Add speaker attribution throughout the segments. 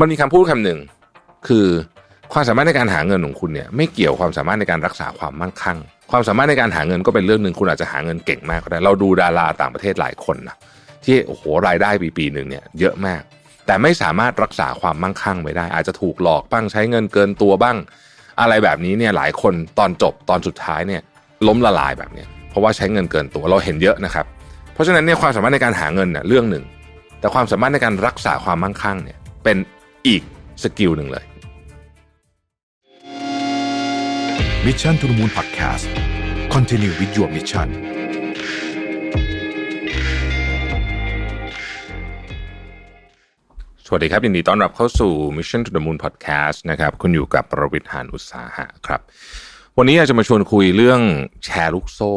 Speaker 1: มันมีคำพูดคำหนึ่งคือความสามารถในการหาเงินของคุณเนี่ยไม่เกี่ยวความสามารถในการรักษาความมั่งคั่ง ความสามารถในการหาเงินก็เป็นเรื่องหนึ่งคุณอาจจะหาเงินเก่งมากก็ได้เราดูดาราต่างประเทศหลายคนนะที่โอ้โหรายได้ปีปีหนึ่งเนี่ยเยอะมาก แต่ไม่สามารถรักษาความมั่งคั่งไว้ได้ อาจจะถูกหลอกบ้างใช้เงินเกินตัวบ้าง อะไรแบบนี้เนี่ยหลายคนตอนจบตอนสุดท้ายเนี่ยล้มละลายแบบเนี้ยเพราะว่าใช้เงินเกินตัวเราเห็นเยอะนะครับ เพราะฉะนั้นเนี่ยความสามารถในการหาเงินเนี่ยเรื่องหนึ่งแต่ความสามารถในการรักษาความมั่งคั่งเนี่ยเป็น อีกสกิลหนึ่งเลย
Speaker 2: มิชชั่นทุ the Moon Podcast Continue with your mission
Speaker 1: สวัสดีครับ ยินดีต้อนรับเข้าสู่ Mission to the Moon Podcast นะครับคุณอยู่กับประวิทยหานอุตสาหะครับ วันนี้อยากจะมาชวนคุยเรื่องแชร์ลูกโซ่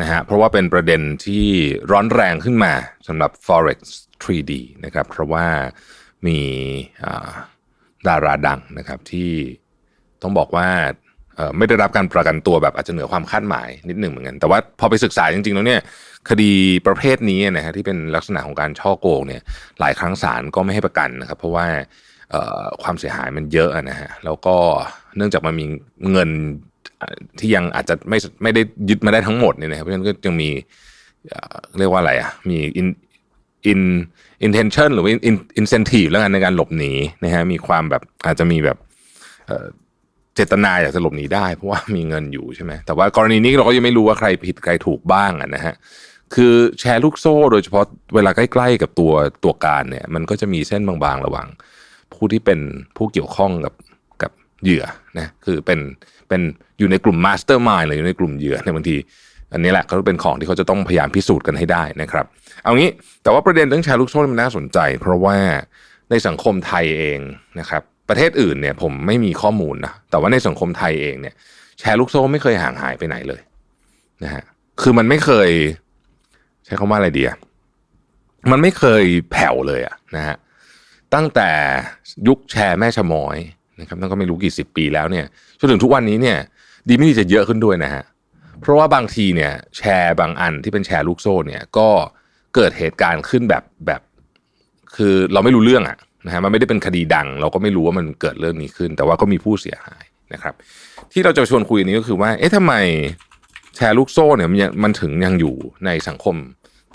Speaker 1: นะฮะเพราะว่าเป็นประเด็นที่ร้อนแรงขึ้นมาสำหรับ Forex 3D นะครับเพราะว่า มีดาราดังนะครับที่ต้องบอกว่าไม่ได้รับการประกันตัวแบบอาจจะเหนือความคาดหมายนิดหนึ่งเหมือนกัน แต่ว่าพอไปศึกษาจริงๆแล้วเนี่ยคดีประเภทนี้นะฮะที่เป็นลักษณะของการช่อโกงเนี่ยหลายครั้งศาลก็ไม่ให้ประกันนะครับ เพราะว่าความเสียหายมันเยอะนะฮะแล้วก็เนื่องจากมันมีเงินที่ยังอาจจะไม่ไม่ได้ยึดมาได้ทั้งหมดเนี่ยนะครับเพราะฉะนั้นก็ยังมีเรียกว่าอะไรอะมี in intention หรือว่า in incentive แล้วกันในการหลบหนีนะฮะมีความแบบอาจจะมีแบบเจตนาอยากจะหลบหนีได้เพราะว่ามีเงินอยู่ใช่ไหมแต่ว่ากรณีนี้เราก็ยังไม่รู้ว่าใครผิดใครถูกบ้างอะนะฮะคือแชร์ลูกโซ่ โดยเฉพาะเวลาใกล้ๆกับตัวตัวการเนี่ย มันก็จะมีเส้นบางๆระหว่างผู้ที่เป็นผู้เกี่ยวข้องกับกับเหยื่อนะคือเป็นเป็นอยู่ในกลุ่มมาสเตอร์มายหรืออยู่ในกลุ่มเหยื่อในยบางที อันนี้แหละเขาเป็นของที่เขาจะต้องพยายามพิสูจน์กันให้ได้นะครับ เอางี้แต่ว่าประเด็นเรื่องแชร์ลูกโซ่มันน่าสนใจ เพราะว่าในสังคมไทยเองนะครับ ประเทศอื่นเนี่ยผมไม่มีข้อมูลนะแต่ว่าในสังคมไทยเองเนี่ย แชร์ลูกโซ่ไม่เคยห่างหายไปไหนเลยนะฮะคือมันไม่เคย ใช้คำว่าอะไรดีอะมันไม่เคยแผ่วเลยอะนะฮะตั้งแต่ยุคแชร์แม่ชะมอยนะครับนั่นก็ไม่รู้กี่สิบปีแล้วเนี่ยจนถึงทุกวันนี้เนี่ย ดีไม่ดีจะเยอะขึ้นด้วยนะฮะ เพราะว่าบางทีเนี่ยแชร์บางอันที่เป็นแชร์ลูกโซ่เนี่ยก็เกิดเหตุการณ์ขึ้นแบบแบบคือเราไม่รู้เรื่องอะนะฮะมันไม่ได้เป็นคดีดัง เราก็ไม่รู้ว่ามันเกิดเรื่องนี้ขึ้น แต่ว่าก็มีผู้เสียหายนะครับ ที่เราจะชวนคุยนี้ก็คือว่า เอ๊ะทำไมแชร์ลูกโซ่เนี่ยมันมันถึงยังอยู่ในสังคม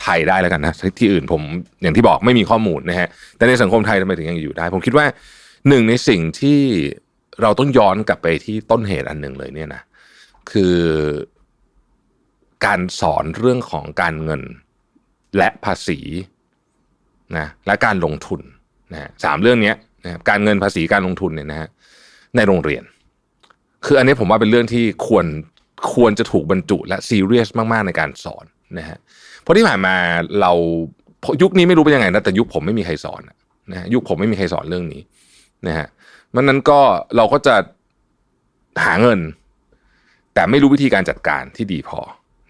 Speaker 1: ไทยได้แล้วกันนะที่อื่นผมอย่างที่บอกไม่มีข้อมูลนะฮะแต่ในสังคมไทยทำไมถึงยังอยู่ได้ ผมคิดว่าหนึ่งในสิ่งที่เราต้องย้อนกลับไปที่ต้นเหตุอันหนึ่งเลยเนี่ยนะคือ การสอนเรื่องของการเงินและภาษีนะและการลงทุนนะสามเรื่องนี้นะการเงินภาษีการลงทุนเนี่ยนะฮะในโรงเรียน คืออันนี้ผมว่าเป็นเรื่องที่ควรควรจะถูกบรรจุและซีเรียสมากๆในการสอนนะฮะเพราะที่ผ่านมาเรายุคนี้ไม่รู้เป็นยังไงนะแต่ยุคผมไม่มีใครสอนนะฮะยุคผมไม่มีใครสอนเรื่องนี้นะฮะมันนั้นก็เราก็จะหาเงิน แต่ไม่รู้วิธีการจัดการที่ดีพอ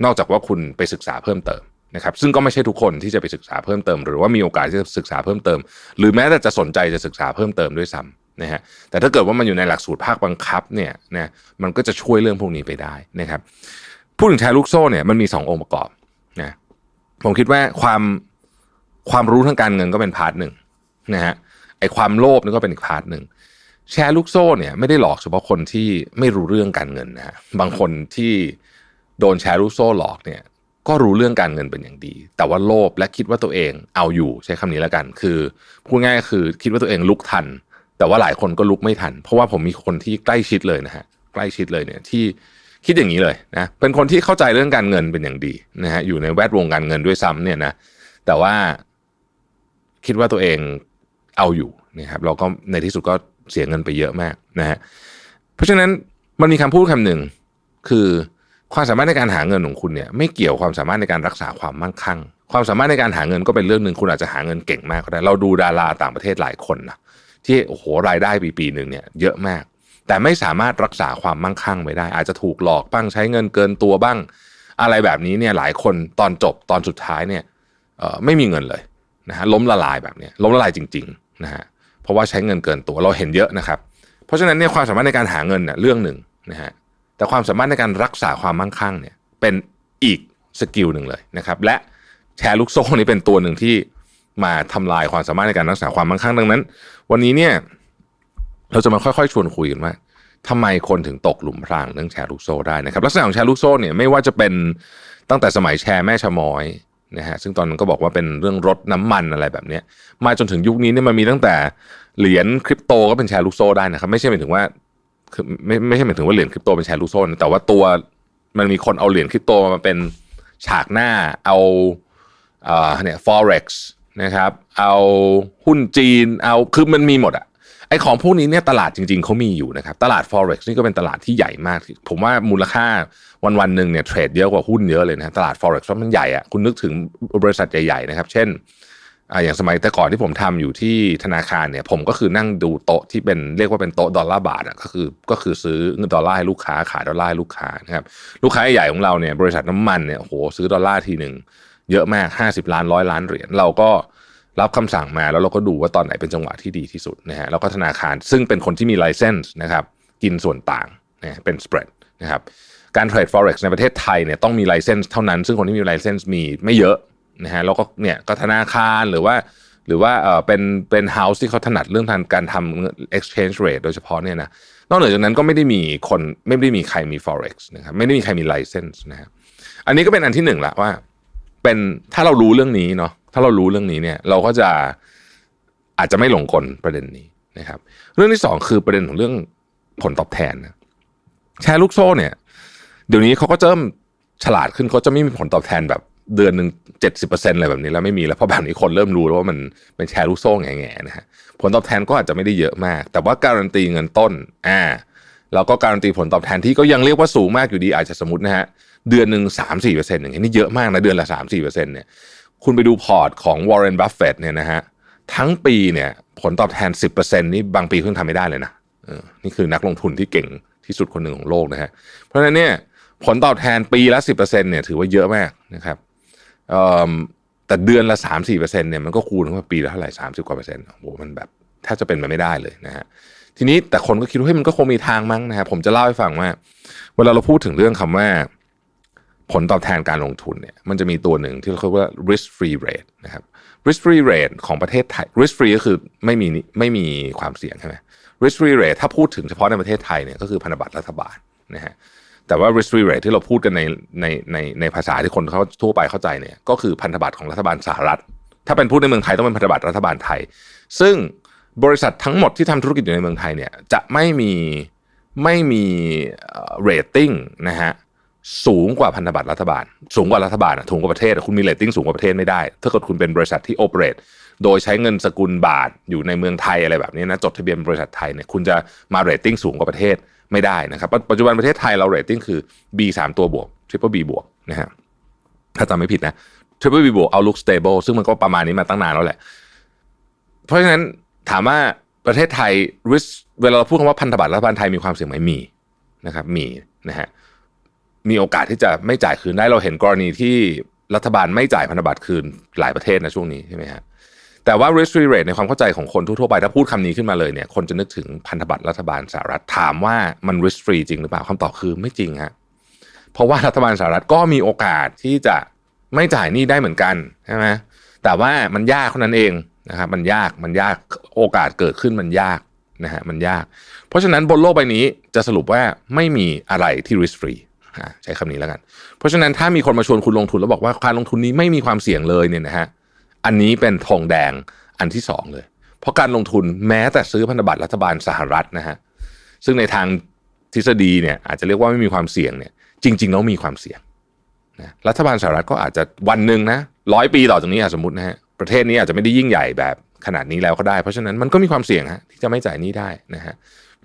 Speaker 1: นอกจากว่าคุณไปศึกษาเพิ่มเติมนะครับ ซึ่งก็ไม่ใช่ทุกคนที่จะไปศึกษาเพิ่มเติม หรือว่ามีโอกาสที่จะศึกษาเพิ่มเติม หรือแม้แต่จะสนใจจะศึกษาเพิ่มเติมด้วยซ้ำนะฮะแต่ถ้าเกิดว่ามันอยู่ในหลักสูตรภาคบังคับเนี่ยนะมันก็จะช่วยเรื่องพวกนี้ไปได้นะครับพูดถึงแชร์ลูกโซ่เนี่ยมันมีสององค์ประกอบนะผมคิดว่าความความรู้ทางการเงินก็เป็นพาร์ทหนึ่งนะฮะไอความโลภนี่ก็เป็นอีกพาร์ทหนึ่งแชร์ลูกโซ่เนี่ยไม่ได้หลอกเฉพาะคนที่ไม่รู้เรื่องการเงินนะฮะบางคนที่ โดนแชร์ลูกโซ่หลอกเนี่ยก็รู้เรื่องการเงินเป็นอย่างดี แต่ว่าโลภและคิดว่าตัวเองเอาอยู่ใช้คำนี้แล้วกัน คือพูดง่ายคือคิดว่าตัวเองลุกทัน แต่ว่าหลายคนก็ลุกไม่ทัน เพราะว่าผมมีคนที่ใกล้ชิดเลยนะฮะใกล้ชิดเลยเนี่ยที่คิดอย่างนี้เลยนะเป็นคนที่เข้าใจเรื่องการเงินเป็นอย่างดีนะฮะอยู่ในแวดวงการเงินด้วยซ้ำเนี่ยนะแต่ว่าคิดว่าตัวเองเอาอยู่นะครับเราก็ในที่สุดก็เสียเงินไปเยอะมากนะฮะเพราะฉะนั้นมันมีคำพูดคำหนึ่งคือ ความสามารถในการหาเงินของคุณเนี่ยไม่เกี่ยวความสามารถในการรักษาความมั่งคั่ง ความสามารถในการหาเงินก็เป็นเรื่องหนึ่งคุณอาจจะหาเงินเก่งมากก็ได้เราดูดาราต่างประเทศหลายคนนะที่โอ้โหรายได้ปีปีหนึ่งเนี่ยเยอะมาก แต่ไม่สามารถรักษาความมั่งคั่งไว้ได้ อาจจะถูกหลอกบ้างใช้เงินเกินตัวบ้าง อะไรแบบนี้เนี่ยหลายคนตอนจบตอนสุดท้ายเนี่ยไม่มีเงินเลยนะฮะล้มละลายแบบเนี้ยล้มละลายจริงๆนะฮะเพราะว่าใช้เงินเกินตัวเราเห็นเยอะนะครับ เพราะฉะนั้นเนี่ยความสามารถในการหาเงินเนี่ยเรื่องหนึ่งนะฮะ แต่ความสามารถในการรักษาความมั่งคั่งเนี่ยเป็นอีกสกิลหนึ่งเลยนะครับ และแชร์ลูกโซ่นี่เป็นตัวหนึ่งที่มาทำลายความสามารถในการรักษาความมั่งคั่งดังนั้น วันนี้เนี่ย เราจะมาค่อยๆ ชวนคุยกันว่าทำไมคนถึงตกหลุมพรางเรื่องแชร์ลูกโซ่ได้นะครับลักษณะของแชร์ลูกโซ่เนี่ยไม่ว่าจะเป็นตั้งแต่สมัยแชร์แม่ชะมอยนะฮะซึ่งตอนนั้นก็บอกว่าเป็นเรื่องรถน้ำมันอะไรแบบเนี้ยมาจนถึงยุคนี้เนี่ยมันมีตั้งแต่เหรียญคริปโตก็เป็นแชร์ลูกโซ่ได้นะครับ ไม่ใช่หมายถึงว่า คือไม่ไม่ใช่หมายถึงว่าเหรียญคริปโตเป็นแชร์ลูกโซ่นะแต่ว่าตัวมันมีคนเอาเหรียญคริปโตมาเป็นฉากหน้าเอาเอ่อเนี่ย forex นะครับ เอาหุ้นจีนเอาคือมันมีหมดอะไอของพวกนี้เนี่ยตลาดจริงๆเขามีอยู่นะครับ ตลาด forex นี่ก็เป็นตลาดที่ใหญ่มาก ผมว่ามูลค่าวันวันหนึ่งเนี่ยเทรดเยอะกว่าหุ้นเยอะเลยนะตลาด forex เพราะมันใหญ่อะคุณนึกถึงบริษัทใหญ่ๆนะครับ เช่น อ่าอย่างสมัยแต่ก่อนที่ผมทำอยู่ที่ธนาคารเนี่ย ผมก็คือนั่งดูโต๊ะที่เป็นเรียกว่าเป็นโต๊ะดอลลาร์บาทอะก็คือก็คือซื้อเงินดอลลาร์ให้ลูกค้าขายดอลลาร์ให้ลูกค้านะครับลูกค้าใหญ่ของเราเนี่ยบริษัทน้ำมันเนี่ยโหซื้อดอลลาร์ทีหนึ่งเยอะมาก 50 ล้านร้อยล้านเหรียญเราก็รับคำสั่งมาแล้วเราก็ดูว่าตอนไหนเป็นจังหวะที่ดีที่สุดนะฮะแล้วก็ธนาคารซึ่งเป็นคนที่มีไลเซนส์นะครับกินส่วนต่างนะเป็นสเปรดนะครับการเทรด forex ในประเทศไทยเนี่ยต้องมีไลเซนส์เท่านั้น ซึ่งคนที่มีไลเซนส์มีไม่เยอะ นะฮะแล้วก็เนี่ยก็ธนาคารหรือว่า หรือว่าเออเป็นเป็นเฮาส์ที่เขาถนัดเรื่องทางการทำ exchange rate โดยเฉพาะเนี่ยนะนอกเหนือจากนั้นก็ไม่ได้มีคนไม่ได้มีใครมี forex นะครับไม่ได้มีใครมีไลเซนส์นะครับอันนี้ก็เป็นอันที่หนึ่งละว่า เป็นถ้าเรารู้เรื่องนี้เนาะถ้าเรารู้เรื่องนี้เนี่ย เราก็จะอาจจะไม่หลงกลประเด็นนี้นะครับ เรื่องที่สองคือประเด็นของเรื่องผลตอบแทนนะแชร์ลูกโซ่เนี่ย เดี๋ยวนี้เขาก็เริ่มฉลาดขึ้นเขาจะไม่มีผลตอบแทนแบบ เดือนหนึ่งเจ็ดสิบเปอร์เซ็นต์อะไรแบบนี้แล้วไม่มีแล้วเพราะแบบนี้คนเริ่มรู้แล้วว่ามันเป็นแชร์ลูกโซ่แง่ๆนะฮะผลตอบแทนก็อาจจะไม่ได้เยอะมาก แต่ว่าการันตีเงินต้นอ่าแล้วก็การันตีผลตอบแทนที่ก็ยังเรียกว่าสูงมากอยู่ดีอาจจะสมมตินะฮะเดือนหนึ่งสามสี่เปอร์เซ็นต์อย่างนี้นี่เยอะมากนะเดือนละสามสี่เปอร์เซ็นต์เนี่ยคุณไปดูพอร์ตของวอร์เรนบัฟเฟตเนี่ยนะฮะทั้งปีเนี่ยผลตอบแทนสิบเปอร์เซ็นต์นี่บางปีเพิ่งทำไม่ได้เลยนะเออนี่คือนักลงทุนที่เก่งที่สุดคนหนึ่งของโลกนะฮะเพราะฉะนั้นเนี่ยผลตอบแทนปีละสิบเปอร์เซ็นต์เนี่ยถือว่าเยอะมากนะครับ แต่เดือนละสามสี่เปอร์เซ็นต์เนี่ยมันก็คูณเข้ามาปีละเท่าไหร่สามสิบกว่าเปอร์เซ็นต์โอ้โหมันแบบแทบจะเป็นไปไม่ได้เลยนะฮะทีนี้แต่คนก็คิดว่าเฮ้ยมันก็คงมีทางมั้งนะฮะผมจะเล่าให้ฟังว่า เวลาเราพูดถึงเรื่องคำว่า ผลตอบแทนการลงทุนเนี่ยมันจะมีตัวหนึ่งที่เราเรียกว่า risk free rate นะครับ risk free rate ของประเทศไทย risk free ก็คือไม่มีไม่มีความเสี่ยงใช่ไหม risk free rate ถ้าพูดถึงเฉพาะในประเทศไทยเนี่ยก็คือพันธบัตรรัฐบาลนะฮะ แต่ว่า risk free rate ที่เราพูดกันในในในในภาษาที่คนเขาทั่วไปเข้าใจเนี่ยก็คือพันธบัตรของรัฐบาลสหรัฐ ถ้าเป็นพูดในเมืองไทยต้องเป็นพันธบัตรรัฐบาลไทย ซึ่งบริษัททั้งหมดที่ทำธุรกิจอยู่ในเมืองไทยเนี่ยจะไม่มีไม่มีเรตติ้งนะฮะสูงกว่าพันธบัตรรัฐบาล สูงกว่ารัฐบาลอะสูงกว่าประเทศคุณมีเรตติ้งสูงกว่าประเทศไม่ได้ ถ้าเกิดคุณเป็นบริษัทที่โอเปเรตโดยใช้เงินสกุลบาทอยู่ในเมืองไทยอะไรแบบนี้นะจดทะเบียนบริษัทไทยเนี่ยคุณจะมาเรตติ้งสูงกว่าประเทศ ไม่ได้นะครับ ปัจจจุบันประเทศไทยเราเรตติ้งคือ B 3ตัวบวก Triple B บวกนะฮะถ้าจำไม่ผิดนะ Triple B บวก Outlook Stable ซึ่งมันก็ประมาณนี้มาตั้งนานแล้วแหละ เพราะฉะนั้นถามว่าประเทศไทย risk เวลาเราพูดคำว่าพันธบัตรรัฐบาลไทยมีความเสี่ยงไหมมีนะครับ มีนะฮะมีโอกาสที่จะไม่จ่ายคืนได้เราเห็นกรณีที่รัฐบาลไม่จ่ายพันธบัตรคืนหลายประเทศนะช่วงนี้ใช่ไหมฮะ แต่ว่า risk free rate ในความเข้าใจของคนทั่วๆไป ถ้าพูดคำนี้ขึ้นมาเลยเนี่ยคนจะนึกถึงพันธบัตรรัฐบาลสหรัฐถามว่ามัน risk free จริงหรือเปล่าคำตอบคือไม่จริงฮะเพราะว่ารัฐบาลสหรัฐก็มีโอกาสที่จะไม่จ่ายหนี้ได้เหมือนกันใช่ไหมแต่ว่ามันยากเท่านั้นเองนะครับมันยากมันยากโอกาสเกิดขึ้นมันยากนะฮะมันยาก เพราะฉะนั้นบนโลกใบนี้จะสรุปว่าไม่มีอะไรที่ risk free อะใช้คำนี้แล้วกัน เพราะฉะนั้นถ้ามีคนมาชวนคุณลงทุนแล้วบอกว่าการลงทุนนี้ไม่มีความเสี่ยงเลยเนี่ยนะฮะ อันนี้เป็นธงแดงอันที่สองเลย เพราะการลงทุนแม้แต่ซื้อพันธบัตรรัฐบาลสหรัฐนะฮะซึ่งในทางทฤษฎีเนี่ยอาจจะเรียกว่าไม่มีความเสี่ยงเนี่ย จริงๆแล้วมีความเสี่ยงนะรัฐบาลสหรัฐก็อาจจะวันหนึ่งนะร้อยปีต่อจากนี้สมมตินะฮะประเทศนี้อาจจะไม่ได้ยิ่งใหญ่แบบขนาดนี้แล้วก็ได้ เพราะฉะนั้นมันก็มีความเสี่ยงฮะที่จะไม่จ่ายนี้ได้นะฮะ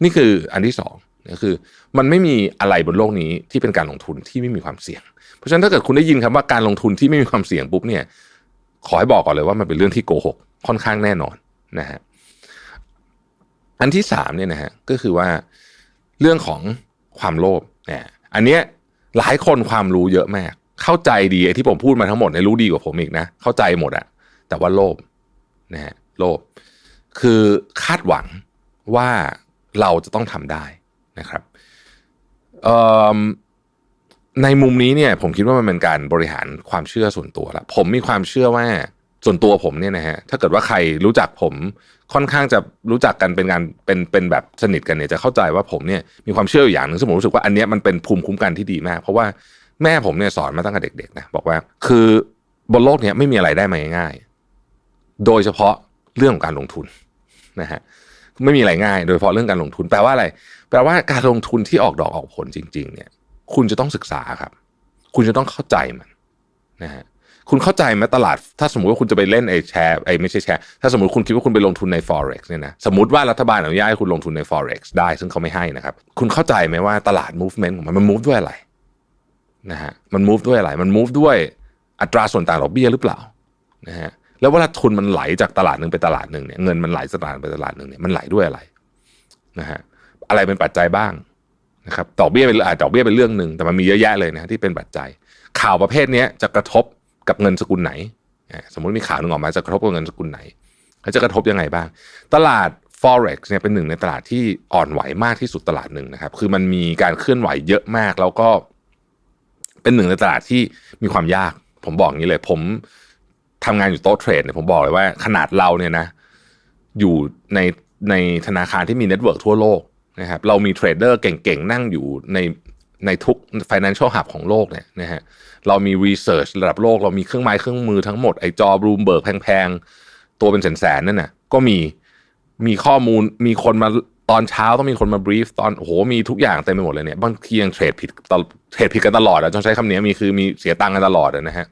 Speaker 1: นี่คืออันที่สองก็คือ มันไม่มีอะไรบนโลกนี้ที่เป็นการลงทุนที่ไม่มีความเสี่ยง เพราะฉะนั้นถ้าเกิดคุณได้ยินคำว่าการลงทุนที่ไม่มีความเสี่ยงปุ๊บเนี่ย ขอให้บอกก่อนเลยว่ามันเป็นเรื่องที่โกหกค่อนข้างแน่นอนนะฮะอันที่สามเนี่ยนะฮะก็คือว่าเรื่องของความโลภเนี่ยอันเนี้ยหลายคนความรู้เยอะมาก เข้าใจดีไอ้ที่ผมพูดมาทั้งหมดในยรู้ดีกว่าผมอีกนะ เข้าใจหมดอะแต่ว่าโลภนะฮะโลภคือคาดหวังว่าเราจะต้องทำได้นะครับเอิ่ม ในมุมนี้เนี่ยผมคิดว่ามันเป็นการบริหารความเชื่อส่วนตัวละผมมีความเชื่อว่าส่วนตัวผมเนี่ยนะฮะถ้าเกิดว่าใครรู้จักผมค่อนข้างจะรู้จักกันเป็นการเป็นเป็นแบบสนิทกันเนี่ยจะเข้าใจว่าผมเนี่ยมีความเชื่ออยู่อย่างหนึ่งซึ่งผมรู้สึกว่าอันเนี้ยมันเป็นภูมิคุ้มกันที่ดีมาก เพราะว่าแม่ผมเนี่ยสอนมาตั้งแต่เด็กๆนะบอกว่าคือบนโลกเนี้ยไม่มีอะไรได้มาง่ายๆโดยเฉพาะเรื่องของการลงทุนนะฮะไม่มีอะไรง่าย โดยเฉพาะเรื่องการลงทุนแปลว่าอะไร แปลว่าการลงทุนที่ออกดอกออกผลจริง ๆ เนี่ย คุณจะต้องศึกษาครับ คุณจะต้องเข้าใจมันนะฮะคุณเข้าใจไหมตลาด ถ้าสมมติว่าคุณจะไปเล่นไอ้แชร์ไอ้ไม่ใช่แชร์ ถ้าสมมติคุณคิดว่าคุณไปลงทุนใน forex เนี่ยนะสมมติว่ารัฐบาลอนุญาตให้คุณลงทุนใน forex ได้ซึ่งเขาไม่ให้นะครับ คุณเข้าใจไหมว่าตลาด movement ของมันมัน move ด้วยอะไรนะฮะมัน move ด้วยอะไร มัน move ด้วยอัตราส่วนต่างดอกเบี้ยหรือเปล่านะฮะแล้วเวลาทุนมันไหลจากตลาดหนึ่งไปตลาดหนึ่งเนี่ยเงินมันไหลจากตลาดไปตลาดหนึ่งเนี่ยมันไหลด้วยอะไรนะฮะอะไรเป็นปัจจัยบ้าง นะครับดอกเบี้ยเป็นอ่าดอกเบี้ยเป็นเรื่องหนึ่งแต่มันมีเยอะแยะเลยนะที่เป็นปัจจัย ข่าวประเภทนี้จะกระทบกับเงินสกุลไหน สมมติมีข่าวหนึ่งออกมาจะกระทบกับเงินสกุลไหนแล้วจะกระทบยังไงบ้าง ตลาด forex เนี่ยเป็นหนึ่งในตลาดที่อ่อนไหวมากที่สุดตลาดหนึ่งนะครับ คือมันมีการเคลื่อนไหวเยอะมาก แล้วก็เป็นหนึ่งในตลาดที่มีความยาก ผมบอกอย่างนี้เลย ผมทำงานอยู่โต๊ะเทรดเนี่ยผมบอกเลยว่าขนาดเราเนี่ยนะ อยู่ในในธนาคารที่มีเน็ตเวิร์กทั่วโลก นะครับเรามีเทรดเดอร์เก่งๆ นั่งอยู่ในในทุก financial hub ของโลกเนี่ยนะฮะเรามี research ระดับโลก เรามีเครื่องไม้เครื่องมือทั้งหมด ไอจอบรูมเบิร์กแพงๆ ตัวเป็นแสนๆนั่นน่ะก็มีมีข้อมูลมีคนมาตอนเช้าต้องมีคนมา brief ตอนโอ้โหมีทุกอย่างเต็มไปหมดเลยเนี่ยบางทียังเทรดผิดตลเทรดผิดกันตลอดอะต้องใช้คำนี้มีคือมีเสียตังค์กันตลอดนะฮะ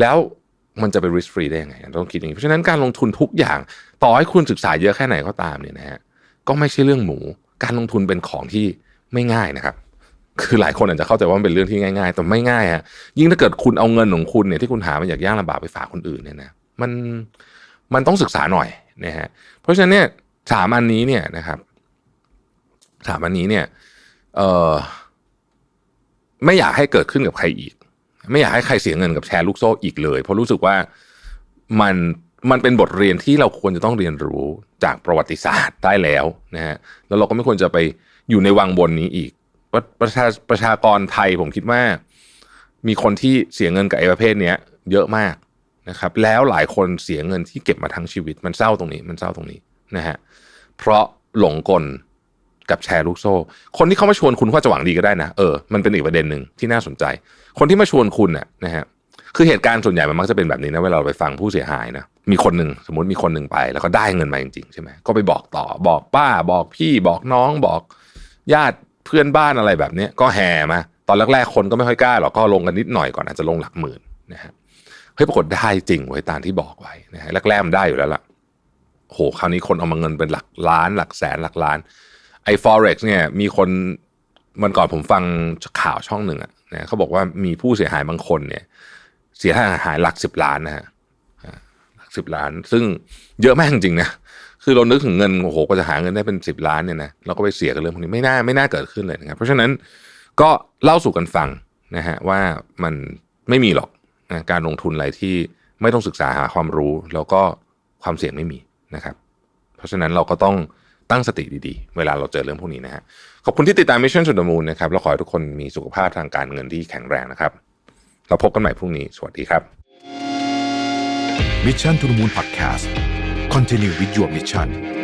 Speaker 1: แล้วมันจะไป risk free ได้ยังไงต้องคิดอย่างนี้เพราะฉะนั้นการลงทุนทุกอย่าง ต่อให้คุณศึกษาเยอะแค่ไหนก็ตามเนี่ยนะฮะก็ไม่ใช่เรื่องหมู การลงทุนเป็นของที่ไม่ง่ายนะครับ คือหลายคนอาจจะเข้าใจว่ามันเป็นเรื่องที่ง่าย ๆ แต่ไม่ง่ายฮะยิ่งถ้าเกิดคุณเอาเงินของคุณเนี่ยที่คุณหามาจากยากลำบากไปฝากคนอื่นเนี่ยนะมันมันต้องศึกษาหน่อยนะฮะเพราะฉะนั้นเนี่ยสามอันนี้เนี่ยนะครับสามอันนี้เนี่ยเออไม่อยากให้เกิดขึ้นกับใครอีก ไม่อยากให้ใครเสียเงินกับแชร์ลูกโซ่อีกเลย เพราะรู้สึกว่ามัน มันเป็นบทเรียนที่เราควรจะต้องเรียนรู้จากประวัติศาสตร์ได้แล้วนะฮะแล้วเราก็ไม่ควรจะไปอยู่ในวังบนนี้อีกประประชาประชากรไทยผมคิดว่า มีคนที่เสียเงินกับไอ้ประเภทเนี้ยเยอะมากนะครับ แล้วหลายคนเสียเงินที่เก็บมาทั้งชีวิต มันเศร้าตรงนี้ มันเศร้าตรงนี้นะฮะเพราะหลงกลกับแชร์ลูกโซ่ คนที่เขามาชวนคุณเขาจะหวังดีก็ได้นะเออมันเป็นอีกประเด็นหนึ่งที่น่าสนใจ คนที่มาชวนคุณน่ะนะฮะ คือเหตุการณ์ส่วนใหญ่มันมักจะเป็นแบบนี้นะเวลาเราไปฟังผู้เสียหายนะมีคนหนึ่งสมมติมีคนหนึ่งไป แล้วก็ได้เงินมาจริงๆใช่ไหมก็ไปบอกต่อบอกป้าบอกพี่บอกน้องบอก ญาติเพื่อนบ้านอะไรแบบนี้ก็แห่มาตอนแรกๆคนก็ไม่ค่อยกล้าหรอกก็ลงกันนิดหน่อยก่อนอาจจะลงหลักหมื่นนะฮะเฮ้ยปรากฏได้จริงไว้ตามที่บอกไว้นะฮะแรกๆมันได้อยู่แล้วล่ะโหคราวนี้คนเอามาเงินเป็นหลักล้านหลักแสนหลักล้านไอ้ forex เนี่ยมีคนมันก่อนผมฟังข่าวช่องหนึ่งอะนะเขาบอกว่ามีผู้เสียหายบางคนเนี่ย เสียหายหลักสิบล้านนะฮะหลักสิบล้าน ซึ่งเยอะมากจริงๆนะคือเรานึกถึงเงินโอ้โหก็จะหาเงินได้เป็นสิบล้านเนี่ยนะเราก็ไปเสียกับเรื่องพวกนี้ไม่น่าไม่น่าเกิดขึ้นเลยนะครับ เพราะฉะนั้นก็เล่าสู่กันฟังนะฮะว่ามันไม่มีหรอกนะการลงทุนอะไรที่ไม่ต้องศึกษาหาความรู้ แล้วก็ความเสี่ยงไม่มีนะครับ เพราะฉะนั้นเราก็ต้องตั้งสติดีๆ เวลาเราเจอเรื่องพวกนี้นะฮะขอบคุณที่ติดตาม Mission to the Moon นะครับแล้วขอให้ทุกคนมีสุขภาพทางการเงินที่แข็งแรงนะครับ เราพบกันใหม่พรุ่งนี้ สวัสดีครับ
Speaker 2: Mission to the Moon Podcast Continue with your mission